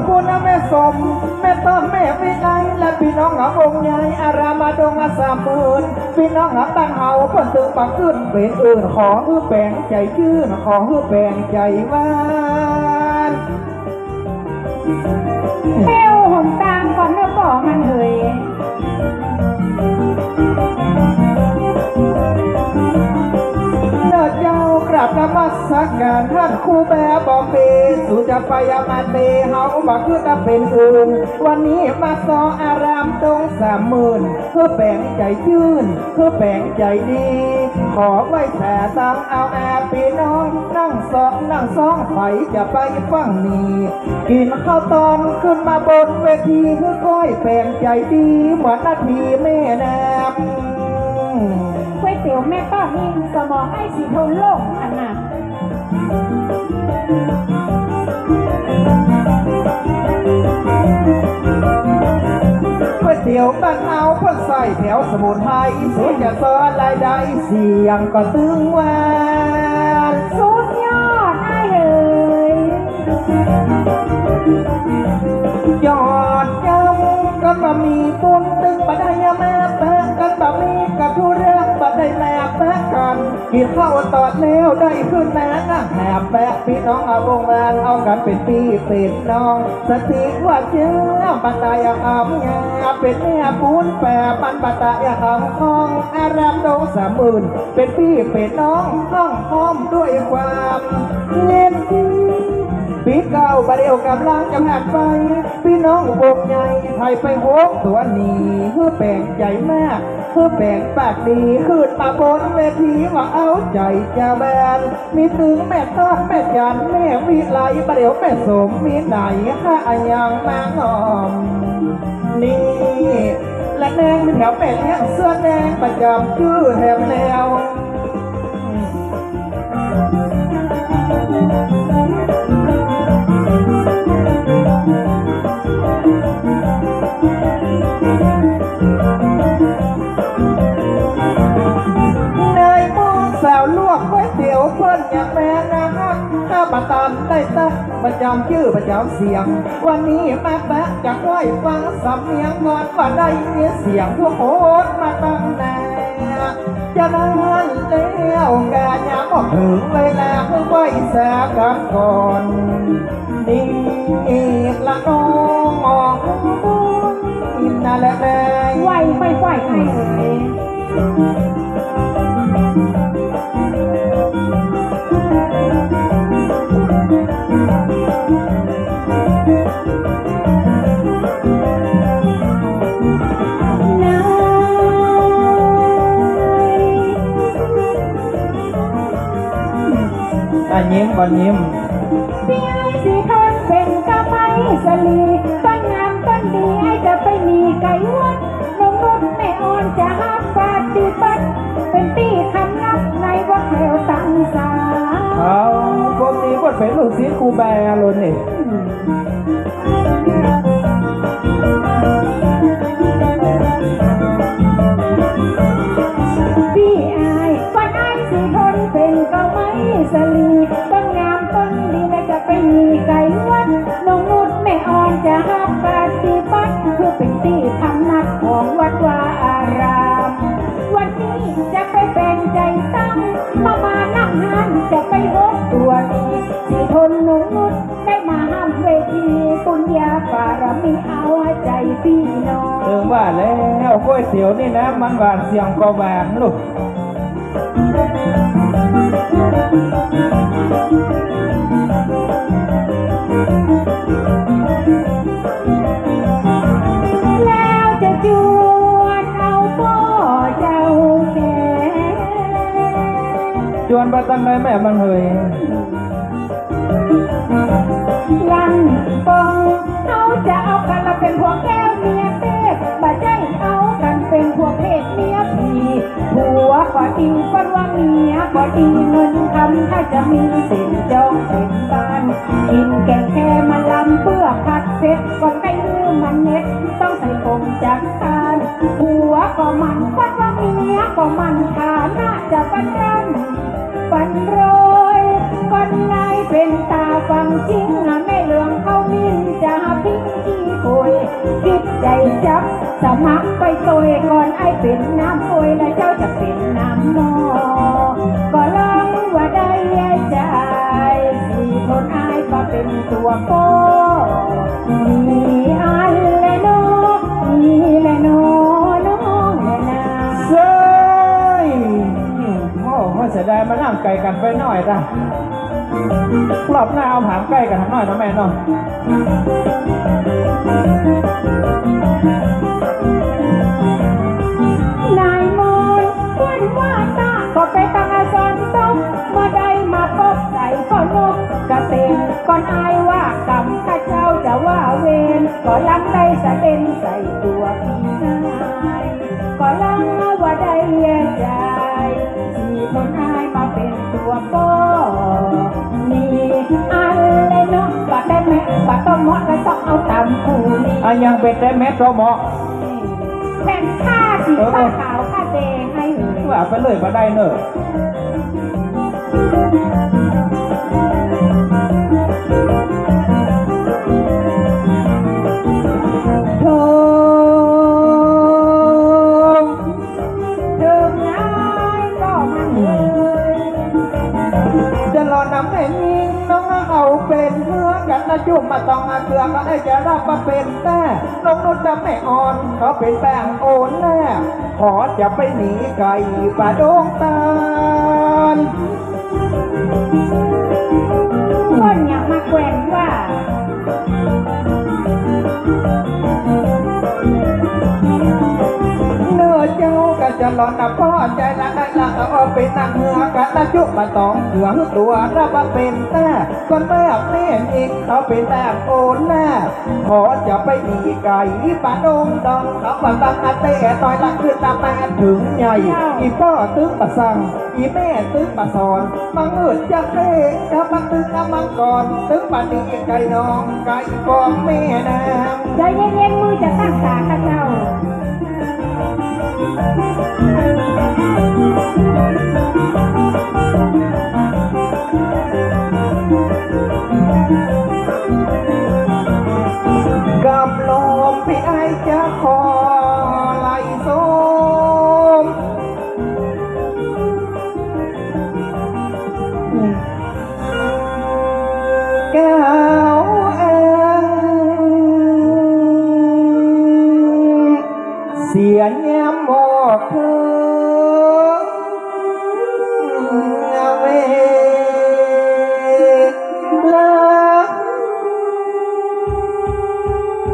อบคุณนะแม่สม แม่ต้นแม่วิไลและพี่น้องหาวงใหญ่อารามาดงอาสามหมื่นพี่น้องหาตั้งเฮาเพิ่นตึงปักขึ้นเป็นอื่นขอฮือแปลงใจชื่นขอฮือแปลงใจหวานเทวหงตามก่อนเนื้อป่อมันเหยเนิดเจ้ากราบนมัสการท่านครูแบบอมเบสุ จะไปยามาเตเฮาบักคือตะเป็นอื่น วันนี้มาซออารามตรงสามหมื่นเพื่อแปลงใจชื่นเพื่อแปลงใจดี ขอไว้แต่ตังเอาแอบพี่น้อง นั่งซองนั่งซองไฟจะไปฟังนี้กินข้าวตอนขึ้นมาบนเวทีเพื่อก้อยแปลงใจดีเหมือนนาทีแม่แนมก๋วยเตี๋ยวแม่ป้าหินสมองไอ้สีทนโลกอันน่ะก๋ว มบ้านเอาเพ่นใส่แถวสมุนไพรสวยจะซ้อนรายได้เสียงก็ตึงแวานสุดยอดไอ้เอ๋ยยอดยำก็มามีปุนตึงบัดได้ยาแม่ กันกินข้าวตอดแล้วได้ขึ้นแม่นะแหบแปะพี่น้องเอาวงแรงเอากันเป็นพี่เป็นน้อง สติว่าเชื่อบัดได้ยังอำยาเป็นแม่ปูนแปะปันบัดได้ยังอำคองอารามดงสามหมื่นเป็นพี่เป็นน้องห้องพร้อมด้วยความเล่นปีเก่าบาเดียวกำลังจะหักไป พี่น้องวงใหญ่ไทยไปโฮกตัวนี้เพื่อแปลงใจมาก เพื่อแปลงปากดีขึ้นมาบนเวทีว่าเอาใจจะแบนมีถึงแม่ต้อนแม่จันแม่วิไลบาเดี๋ยวแม่สมมีไหนข้ายังมางอมนี่และแดงมีแถวเป็ดเนี่ยเสื้อแดงประจำชื่อแถมแล้วาปะตันได้ตั้งประจำชื่อประจำเสียง วันนี้แมาแปะจะค่อยฟังสำเนียงก่อนว่าได้ยินเสียงพวกโคตรมาตั้งนานจะนั้นแล้วกยังบอกถึงเวลาเพื่อไหวแสกันก่อนนี่ละน้องนั่นแหละแดงไหวไฟไฟไอ้ ยอะยิ้มก่อนยิ้มพี่ไอ้สีทนเป็นกะไม้สลีต้นงามต้นดีไอ้จะไปมีไก่วัดนมนุษย์แม่อ่อนจะหักปฏิบัติเป็นตีคำนับในวัดแถวตังสาเอาปกติก็เป็นลูกศิษย์ครูแบร์เลยนี่ารมีเอาใจพี่น้องเออว่าแล้วก๋วยเตี๋ยวนี่นะมันหวานเสียงก็หวานลูกแล้วจะจวนเอาพ่อเจ้าแก่จวนไปตั้งได้แม่มันเฮยลันป ผัวก็ดีก็ว่าเมียก็ดีเงินคำถ้าจะมีสินจองเป็นบ้านกินแกงแค่มาลำเพื่อผัดเผ็ดก่อนใกล้มือมันเน็ตต้องใส่กงจากทานผัวก็มันฟัดว่าเมียก็มันฐานะจะปันรันปันโรยก่อนนายเป็นตาฟังจริงอะแม่เหลืองเขามิน จะหับจับสมัครไปตัวก่อนไอเป็นน้ำโอยและเจ้าจะเป็นน้ำหมอก็ลองว่าได้ใจสี่คนไอายก็เป็นตัวโปมีอันและโนมีและโนน้องและนาเซ้ยโอ้โหเสียดายมานั่งไกลกันไปหน่อยจ้ะ รอบหน้าเอาผามใกล้กันหน่อยนะแม่เนาะนายมนต์วันว่าตาก็ไปตั้งอาสอนต้องมาได้มาพบใส่ก็นกกระเตงก่อนอายว่ากรรมข้าเจ้าจะว่าเวรก็ลังได้สะเด็นใส่ตัวพี่นายก็ลังว่าได้แย่ใจที่คนอา ยมาเป็นตัวพ่อมีอันเลยเนาะบัดได้แม่บัดต้องเหมาะและต้องเอาตามผู้นี้อันยังเป็นแต่เม็ดตัวเหมาะแผ่นผ้าสีผ้าขาวผ้าแดงให้เลยว่าไปเลยมาได้เนอะ จุ่มมาต้องอาเกลือก็ไอ้จะรับมาเป็นแต่น้องนุ่นจะไม่อ่อนเขาเป็นแป้งโอนแน่ขอจะไปหนีไก่ป่าดงตาลคนอยากมาแกว่งว่า ลอนนะพ่อใจละได้ละเอาเป็นนางเหือกันนะจุมาตองเหืองตัวรับมาเป็นแต่คนแม่แม่นอีกเขาเป็นแป้งโอนแน่ขอจะไปหนีไก่ป่าดงดองเขาว่าตั้งอาเต้ต่อยละขึ้นตาแม่ถึงใหญ่อีพ่อตึ้งปะสังอีแม่ตึ้งปะสอนมังเอิดจะเล่จะมาตึ้งน้ำมังก่อนตึ้งปะนีไก่น้องไก่ฟองแม่นางใจเย็นๆมือจะตั้งตาข้าเจ้า กับ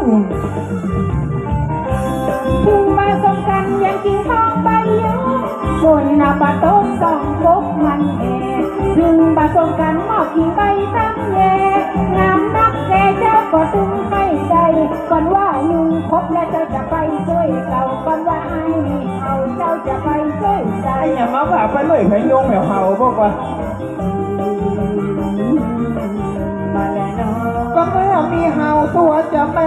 ถึงมาสมกันยังกินทองใบเยอะคนนาปะโต๊ะสองบกมันแห่ถึงมาสมกันหมอกกินใบตั้งแย่งามนักแกเจ้าก็ตึงให้ใจก่อนว่ายุงครบและเจ้าจะไปช่วยเก่าก่อนว่าไอ้นี่เอาเจ้าจะไปช่วยใจไอ้อย่ามาว่าไปเลยแค่ยงแมวเห่าบอกว่ามาแล้วเนาะก็เมื่อมีเห่าตัวจะแม่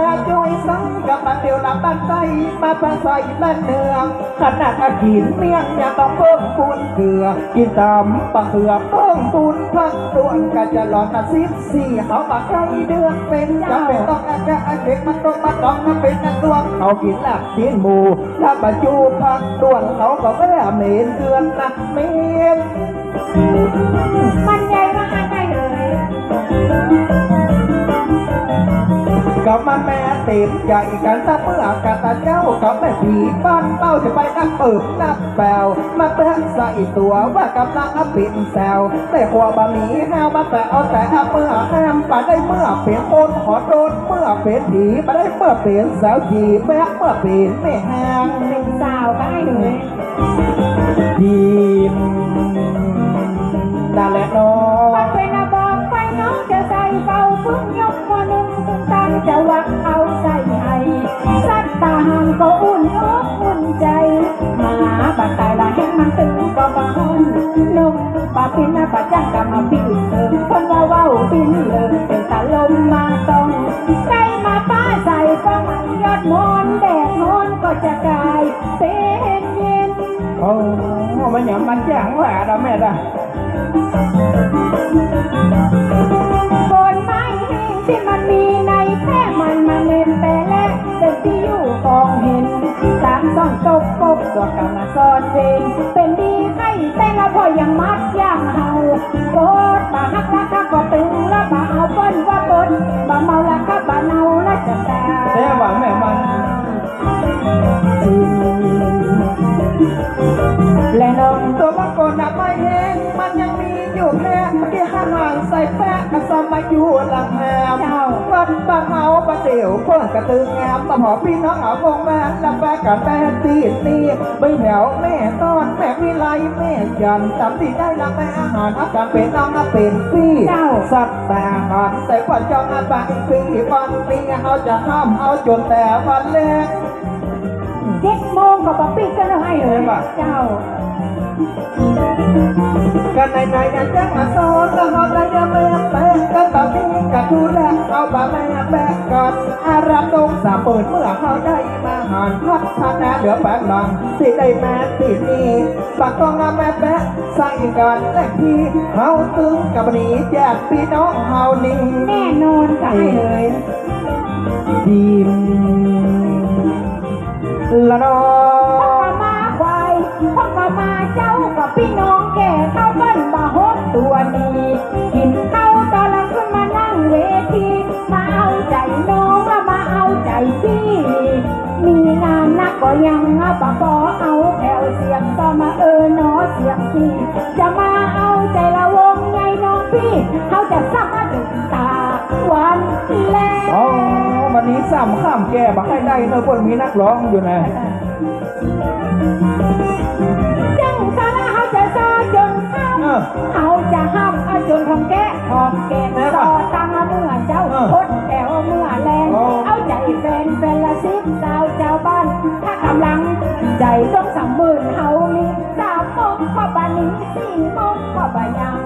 ช่วยสังกับบันเดียวลับบันใจมาประใส่บ้านเนืองขนาดอากินเมี่ยงย่าต้องเพิ่มปูนเกลือ กินตำปะเขือเพิ่มปูนพักตัวนก็จะหลอนมาซิบสี่เขาปากใจเดือนเป็นจะเป็นต้องแอะแกะเด็กมันต้องมาต้องมาเป็นนักดวงเขากินหลักกินหมูถ้าบรรจุพักตัวนเขาก็แม่เหม็นเดือนนักเมนมันใหญ่มาก ก็มาแม่เต็มใหญ่กันตะเมื่อกะตาเจ้ากับแม่ผีบ้านเต้าจะไปนักเปิบนักแปวมาแปะใส่ตัวว่ากำลังปินแซวแต่หัวบะหมี่ห้าวมาแต่เอาแต่เมื่อห้ามปาได้เมื่อเปลี่ยนคนขอโดนเมื่อเป็นผีมาได้เมื่อเปลี่ยนแซวจีแม่เมื่อเปลี่ยนไม่ห้างเป็นสาวก็ให้เลยทีมนั่นแหละน้อง ว่าเว้าปิ้นเลยเป็นตาลมมาต้องใจมาป้าใส่ก็มันยอดมอนแดดมอนก็จะกลายเป็นเย็นโอ้มันอย่ามันจ้างว่าเราแม่ละบนไม้แห้งที่มันมีในแค่มันมาเล่นแต่แรกเป็นที่อยู่ของกตัวกันมาซ่อนเวนเป็นดีให้แต่ละพ่อยังมัดย่างเฮาโกดบาฮักละคัก และน้องตัวมังกรนับไม่แห้งมันยังมีอยู่แค่ที่ห่างใส่แปะกระสมาอยู่หลังแหมเจ้าวัดบางเอาประเดี๋ยวเพิ่นกระตึงงามมาหอพี่น้องเอาวงแม่ลำบากกันแต่ตีนี่ไปแถวแม่ตอนแม่วิไลแม่ยันจำที่ได้ละแม่อาหารอาการเป็นน้องอาเป็นพี่เจ้าสัตว์แต่หันแต่ว่าจองอาบางปีวันปีเอาจะห้ามเอาจนแต่วันแรก เจ็ดโมงก็บปิดกันให้เลยเห็นปะเจ้ากันในในกันจังมาโซนแล้วหอได้ยังแม่แปะกันแบบนี้กันดูแลเอาบะแม่แปะก่อนอารับตรงสาเปิดเมื่อเขาได้มาหารพัฒนาเหลือแปะหลังที่ได้แม่ที่นี่ปากต้องงาแม่แปะใส่กันแลกที่เขาตึงกับนี้แจกพี่น้องเฮานี่แน่นอนก็ให้เลยดีม ละนอพ่อมาควายพ่อก็มาเจ้ากับพี่น้องแก่เข้าบ้านมาฮบตัวนี้กินข้าวตอนละขึ้นมานั่งเวทีมาเอาใจน้องแล้วมาเอาใจพี่มีงานนักก็ยังเอาปะปอเอาแถวเสียงต่อมาเออหนอเสียงพี่จะมาเอาใจละวงใหญ่น้องพี่ วันนี้สามข้ามแก่บักให้ได้เนอะคนมีนักร้องอยู่นะจังสาระเขาจะซอจนห้ามเออเขาจะห้ามเอาจนทองแก่ทองแก่แม่ซป่ะอตังเมื่อเจ้าเออพดแถวเมื่อแรงโอ้เอาใจแฟนแฟนละสิบสาวเจ้าบ้านถ้ากำลังใจต้องสามหมื่นเฮานี่สามโมงข้อบานี้สี่โมงข้อบายัง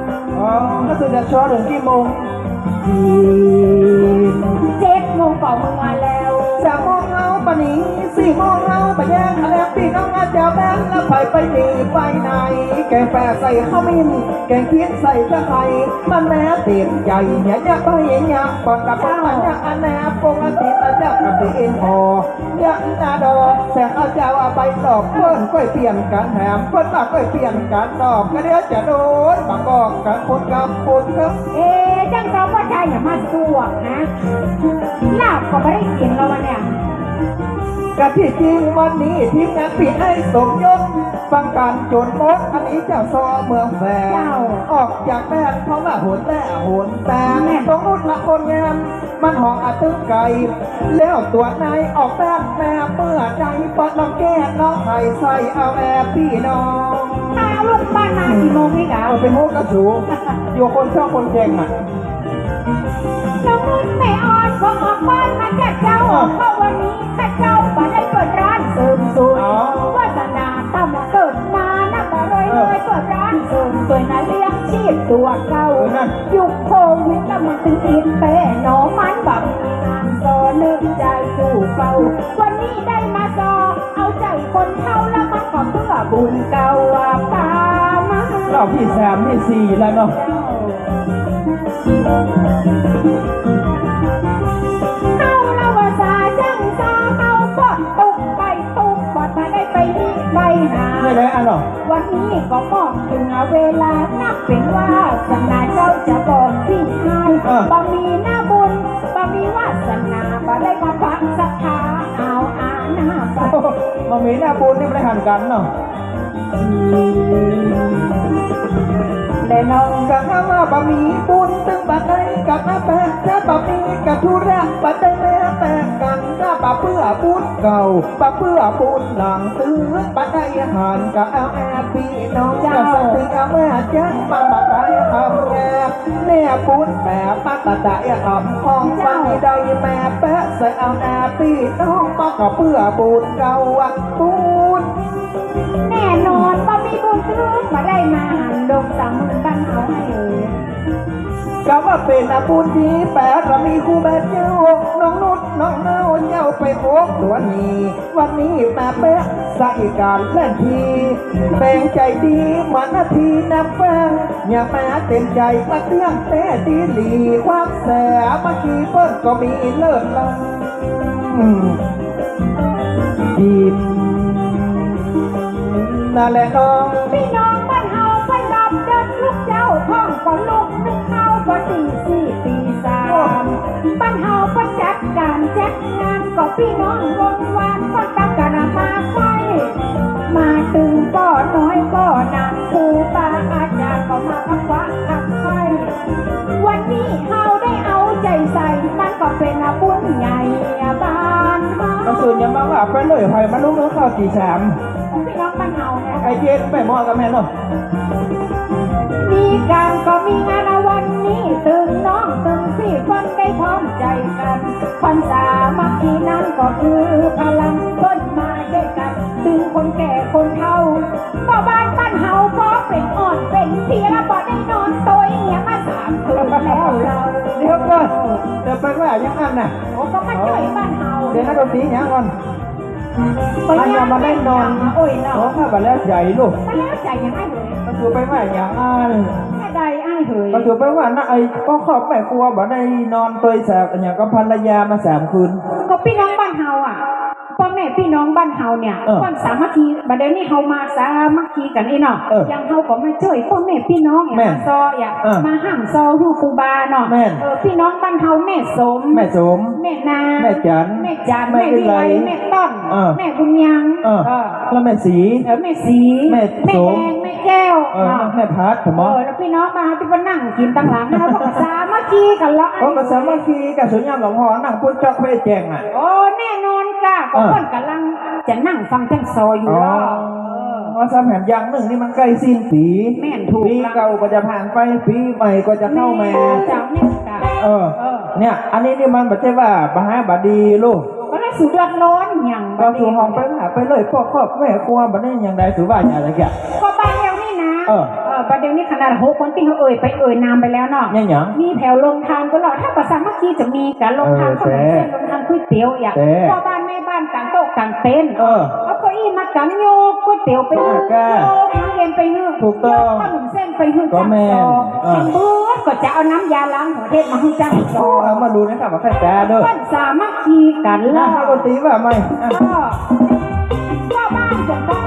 อ๋อก็คือจะชอถึงกี่โมงเงฝ่ามือมาแล้วจะมอบ งเฮาปะนี้สี่โมงเฮาไปแย่งอะไรพี่น้องอาเจ้าแม่นแล้วไปไปหนีไปไหน แกงแปะใส่ข้าวมินแกงเคียนใส่ตะไคร้มันแม่เต็มใจเนี่ยเนี่ยไปเนี่ยก่อนกับปองมันเนี่ยอันแน่ปงอันติดตาจับกับตีอินพอเนี่นาดอแสงเอาเจ้าเอาไปดอกเพิ่นก้อยเปลี่ยนกันแถมเพิ่นปากก้อยเปลี่ยนกันดอกก็เดี๋ยวจะโดนปากกอกกันคนกับคนครับเอ๊จังสาวว่าใจอย่ามาสวกนะลาบก็ไม่ได้กินแล้ววันเนี่ย กันที่จริงวันนี้ทีมงานปีให้สมยศฟังการโจนมดอันนี้เจ้าซอเมืองแฝงเจ้าออกจากแม่เพราะว่าโหนแต่โหนแต่ตรงนู้นละคนงามมันหองอาตึกไก่แล้วตัวนายออกแป้งแม่เมื่อใจปอดน้องแก้น้องไข่ใส่เอาแอบพี่น้องถ้าลูกบ้านนากี่โมงนี่กะเอาเป็นโมกกระสูอยู่คนชอบคนเก่งอะน้องนุ่นไม่อ่อน ก็ออกบ้านมาจากเจ้าเพราะวันนี้ข้าเจ้ามาได้เปิดร้านเสริมสวยวาสนาตั้มเกิดมานับรวยรวยเปิดร้านเสริมสวยนะเลี้ยงชีพตัวเก่ายุคโควิดแล้วมันถึงอินแต่หนอมันแบบงานซอนึกใจสู่เฝ้าวันนี้ได้มาซอเอาใจคนเท่าแล้วมันก็เพื่อบุญเก่าว่าปามาเราพี่สามพี่สี่แล้วเนาะ ไปหาไม่เลยอะเนาะวันนี้ก็มองถึงเวลานับเป็นว่าสนาเจ้าจะบอกพี่ชายเออบ่มีหน้าบุญบ่มีวาสนาบ่ได้มาฟังสักทาเอาอาหน้าไปมามีหน้าปูนนี่ไม่ได้หันกันเนาะแต่น้องกะข้าว่าบะหมี่ปูนตึงบะได้กับอาแปะถ้าบะหมี่กับทุระบะได้แม่แปะกันถ้าบะเพื่อปูน เก่าปะเพื่อปูนหลังตื้อปะได้หันกะเอาแอบพี่น้องจ้าสติเอาแม่จังมาบะได้คำแอบแน่ปูนแม่ปักตะได้คำของวันนี้ได้แม่แปะใส่เอาแอบพี่น้องมาก็เพื่อปูนเก่าอะปูนแน่นอน เป็นอาบุญดีแปดเรามีคู่แบบเจ้าน้องนุชน้องเนาเจ้าไปโอกตัวนี้ วันนี้มาแปะใส่การเล่นทีแบ่งใจดีหมือนนาทีนับแฟงอย่ามาเต็มใจมาเตี้ยงแต่ดีหลีความแสบมาขี่เปิ้ลก็มีเลิศลังดีนั่นแหละน้องพี่น้อง การแจ็คงานก็พี่น้องวนวานก็ตั้งกันมาไฟมาตึงก็น้อยก็หนักครูบาอาจารย์ก็มาพักวะพักไฟวันนี้เฮาได้เอาใจใส่มันก็เป็นอาบุญใหญ่บ้านเฮาก็คืนยังมาว่าไปเลยไผ่มาลุกนึกเข้าตีสามพี่น้องบ้านเฮาเนี่ยไอเย็นไปมอกับแม่เนาะมีการก็มีงาน วันนี้ตึงน้องตึงพี่คนได้พร้อมใจกันความสามัคคีนั้นก็คือพลังต้นมาด้วยกันตึงคนแก่คนเฒ่าพ่อบ้านบ้านเฮาก็เป็นอ่อนเป็นเพลียแล้วบ่ได้นอนโตยเหียมาสามคืนแล้วเราเดี๋ยวก่อนเดี๋ยวไปว่ายังอันน่ะโอ้ก็มาช่วยบ้านเฮาเดี๋ยวนักดนตรียังก่อนอันยังมาได้นอนโอ้ยเนาะโอ้ข้าบัดแล้วใหญ่ลูกไม่แล้วใจยังไงเลยมันอยู่ไปว่าอย่างอันแค่ใดไอ้ เหยมันอยู่ไปว่าน่ะไอ้ก็ขอบแม่ครัวบ่ได้นอนตัวแสบอย่างก็ภรรยามาสามคืนก็พี่น้องบ้านเฮาอะ พ่อแม่พี่น้องบ้านเฮาเนี่ยเออคนสามัคคีบัดเดี๋ยวนี้เฮามาสามัคคีกันนี่เนาะเออยังเฮาก็มาช่วยพ่อแม่พี่น้องอย่าแม่นมาซออย่าเออมาห้ามซอฮู้ครูบาเนาะแม่น เออพี่น้องบ้านเฮาแม่สม แม่สม แม่นาแม่จันแม่จันแม่แม่วิไลวิไลแม่ต้นเออแม่บุญยังเออ เออแล้วแม่สี เออแม่สีแม่แม่สแดมงแม่แก้วเออเนาะ แม่พัดผมเอว่าอแล้วพี่น้องมาที่มานั่งกินตั้งหลังนะพวกสามั คคีกันละโอ้ก็สามัคคีกับสุญญามหลวงพ่อนั่งพูดจอกไปแจงอะโอ้แน่นอนค่ะก็เออคนกำลังจะนั่งฟังแท่งซออยู่อ๋อแล้วว่าสามแผ่นยางหนึ่งนี่มันใกล้สิ้นปีแม่นถูกปีเก่าก็จะผ่านไปปีใหม่ก็จะเข้ามาเจ้าเนี่ยค่ะเออเออ เนี่ย อันนี้นี่มันไม่ใช่ว่าบาหาบดีลูกก็ได้สูดเดือดร้อนอย่างก็สู่ห้องไปหาไปเลยพ่อครอบแม่ครัวบัดนี้อย่างใดถือว่าอย่างไรแกก็บ้านเดียวนี่นะเออเออประเดี๋ยวนี้ขนาดหกคนที่เขาเอ่ยไปเอ่ยนามไปแล้วเนาะเนี่ยหยัง มีแถวลงทานก็หรอกถ้าภาษาเมื่อกี้จะมีการลงทานเออขนมเส้นลงทานก๋วยเตี๋ยวอย่างแต่พ่อบ้านแม่บ้านกางโต๊ะกางเต็นท์ เออ เอาเก้าอี้มากังโยกก๋วยเตี๋ยวไปนึ่งอ่าโยกน้ำเย็นไปนึ่งถูกต้องโยขนมเส้นไปนึ่งก็แม่นเอ็มเบิร์ดก็จะเอาน้ำยาล้างหัวเทศมาให้จ้างซโอ้อเอามาดูนะครับว่าใครแปลเด้อคนสามัคคีกันนะล่ะถ้าดนตรีว่าไม่อะก็ว่าบ้านจะต้อง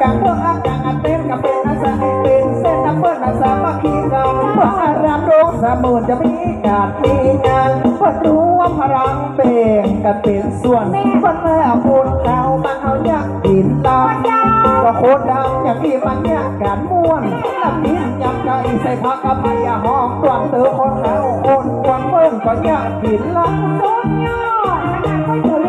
ช่วยกันกางเพื่ออากางอันเต้นกับเป็นอาสาให้เป็นเส้นน้ำเปิ้ลอาสามัคคีกันเพื่ออารามโรงสามหมื่นจะมีการมีงานเพื่อรวมพลังเป่งกันเป็นส่วนเพื่อแม่พูดเขามาเอาอยากกินลำก็โคตรดำอย่างที่มันเนี่ยการม่วนน้ำกินยำไก่ใส่ผักกับพยาหอมตวนเตือคนเขาคนควรเพิ่มก็อยากกินลำสุดยอดขนาดก๋วยเตี๋ย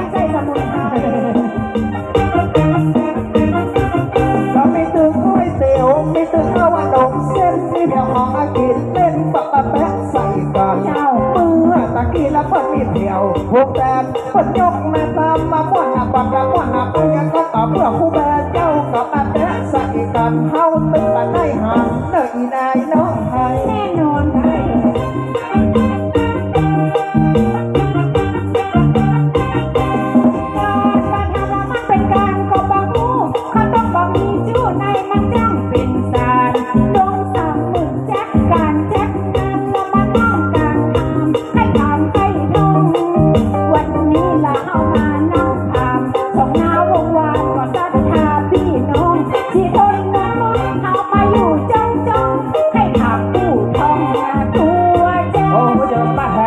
อตะเพิ่นมีเดียวหกแดนเพิ่นยกแม่ตามมาม่วนหนักปัดกับม่วนหนักไปยังก็ต่อเพื่อคู่แบเจ้ากับปะแปะใส่กันเฮาตึงกันได้ห่างเด้ออีนายน้องไทยแน่นอน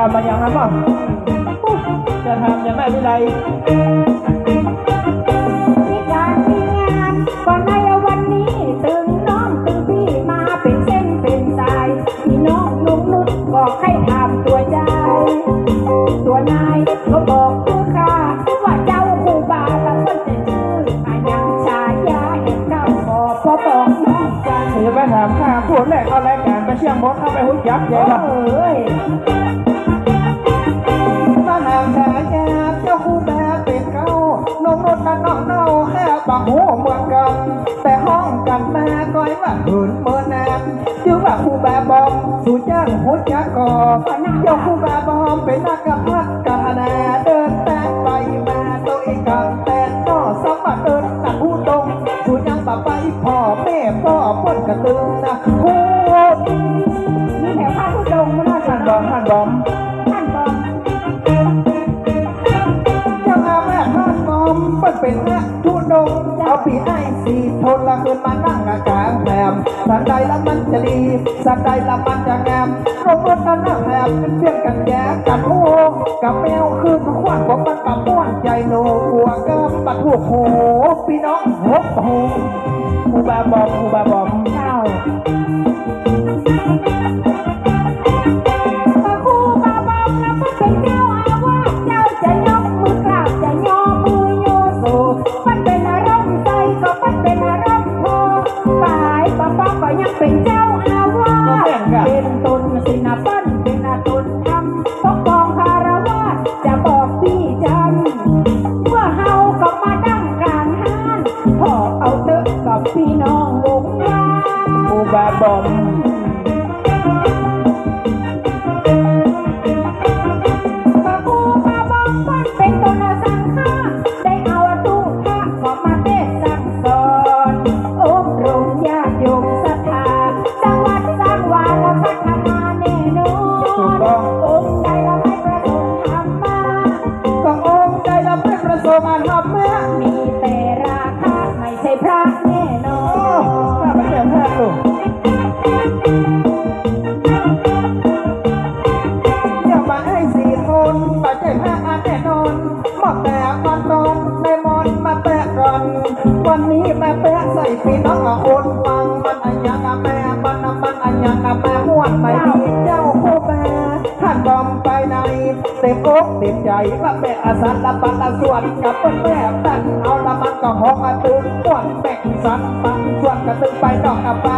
จะมาแทนมาอย่างนั้นป่ะจะทำยังไงวิไลมีการมีงานก็ในวันนี้ตึงน้องตึงพี่มาเป็นเส้นเป็นสายพี่น้องลุงนุชบอกให้ทำตัวใจ ตัวนายก็บอกคือข้าว่าเจ้าครูบาแล้วก็จะชื่ออายังชายาเห็นเก้าขอพอบอกน้องจันจะไปถามข้าพูดแรกเอารายการไปเชียงมดเข้าไปหุ่นยักษ์ใหญ่โอ้ป่ะย แค่ปากหูเมืองกันแต่ห้องกันมาก้อยว่าหืนเมื่อนาชื่อว่าคูบาบอมสู่จ้างหัวจักษ์ก่อเจ้าคู่แบาบอมเป็นนักางกระงแหมสักใดละมันจะดี สักใดละมันจะงามรบรถกันนั่งแหมเป็นเพียงกันแย่กันโอ้กับแมวคือขวานของมันกับม้วนใจโนหัวกับปัดหัวโหพี่น้องหกโหอูบาบอมอูบาบอมเจ้า อกติดใจว่าแม่อาสาละปันละส่วนกับเพื่อนแม่ตันเอาละมันก็หอกระตุ้นตวนแม่สันปันส่วนกัะตึงไปต่อกกรไป